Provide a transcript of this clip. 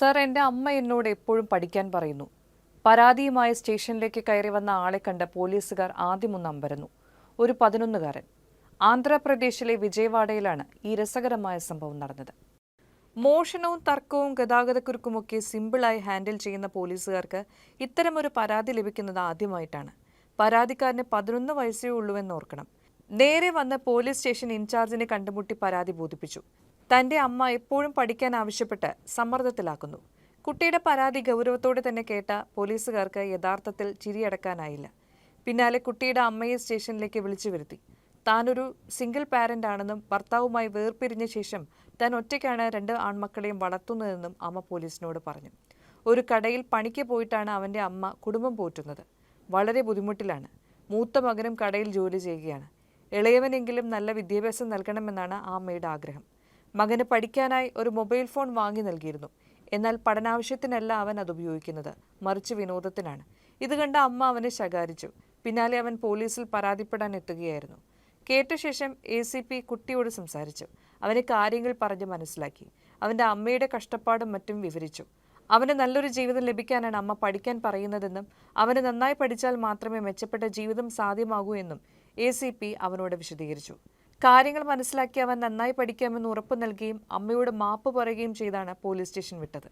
Sir എന്റെ അമ്മ എന്നോട് എപ്പോഴും പഠിക്കാൻ പറയുന്നു. പരാതിയുമായി സ്റ്റേഷനിലേക്ക് കയറി വന്ന ആളെ കണ്ട പോലീസുകാർ ആദ്യമൊന്ന് അമ്പരന്നു. ഒരു പതിനൊന്നുകാരൻ. ആന്ധ്രാപ്രദേശിലെ വിജയവാഡയിലാണ് ഈ രസകരമായ സംഭവം നടന്നത്. മോഷണവും തർക്കവും ഗതാഗതക്കുരുക്കുമൊക്കെ സിമ്പിളായി ഹാൻഡിൽ ചെയ്യുന്ന പോലീസുകാർക്ക് ഇത്തരമൊരു പരാതി ലഭിക്കുന്നത് ആദ്യമായിട്ടാണ്. പരാതിക്കാരന് പതിനൊന്ന് വയസ്സേ ഉള്ളൂവെന്ന് ഓർക്കണം. നേരെ വന്ന പോലീസ് സ്റ്റേഷൻ ഇൻചാർജിനെ കണ്ടുമുട്ടി പരാതി ബോധിപ്പിച്ചു. തന്റെ അമ്മ എപ്പോഴും പഠിക്കാൻ ആവശ്യപ്പെട്ട് സമ്മർദ്ദത്തിലാക്കുന്നു. കുട്ടിയുടെ പരാതി ഗൗരവത്തോടെ തന്നെ കേട്ട പോലീസുകാർക്ക് യഥാർത്ഥത്തിൽ ചിരിയടക്കാനായില്ല. പിന്നാലെ കുട്ടിയുടെ അമ്മയെ സ്റ്റേഷനിലേക്ക് വിളിച്ചു വരുത്തി. താനൊരു സിംഗിൾ പാരന്റ് ആണെന്നും ഭർത്താവുമായി വേർപിരിഞ്ഞ ശേഷം താൻ ഒറ്റയ്ക്കാണ് രണ്ട് ആൺമക്കളെയും വളർത്തുന്നതെന്നും അമ്മ പോലീസിനോട് പറഞ്ഞു. ഒരു കടയിൽ പണിക്ക് പോയിട്ടാണ് അവന്റെ അമ്മ കുടുംബം പോറ്റുന്നത്. വളരെ ബുദ്ധിമുട്ടിലാണ്. മൂത്ത മകനും കടയിൽ ജോലി ചെയ്യുകയാണ്. ഇളയവനെങ്കിലും നല്ല വിദ്യാഭ്യാസം നൽകണമെന്നാണ് ആ അമ്മയുടെ ആഗ്രഹം. മകന് പഠിക്കാനായി ഒരു മൊബൈൽ ഫോൺ വാങ്ങി നൽകിയിരുന്നു. എന്നാൽ പഠനാവശ്യത്തിനല്ല അവൻ അത് ഉപയോഗിക്കുന്നത്. മറിച്ച് വിനോദത്തിനാണ്. ഇത് കണ്ട അമ്മ അവനെ ശകാരിച്ചു. പിന്നാലെ അവൻ പോലീസിൽ പരാതിപ്പെടാൻ എത്തുകയായിരുന്നു. കേട്ട ശേഷം എ സി പി കുട്ടിയോട് സംസാരിച്ചു. അവന് കാര്യങ്ങൾ പറഞ്ഞ് മനസ്സിലാക്കി. അവന്റെ അമ്മയുടെ കഷ്ടപ്പാടും മറ്റും വിവരിച്ചു. അവന് നല്ലൊരു ജീവിതം ലഭിക്കാനാണ് അമ്മ പഠിക്കാൻ പറയുന്നതെന്നും അവന് നന്നായി പഠിച്ചാൽ മാത്രമേ മെച്ചപ്പെട്ട ജീവിതം സാധ്യമാകൂ എന്നും എ അവനോട് വിശദീകരിച്ചു. കാര്യങ്ങൾ മനസ്സിലാക്കി അവൻ നന്നായി പഠിക്കാമെന്ന് ഉറപ്പു നൽകുകയും അമ്മയോട് മാപ്പ് പറയുകയും ചെയ്താണ് പോലീസ് സ്റ്റേഷൻ വിട്ടത്.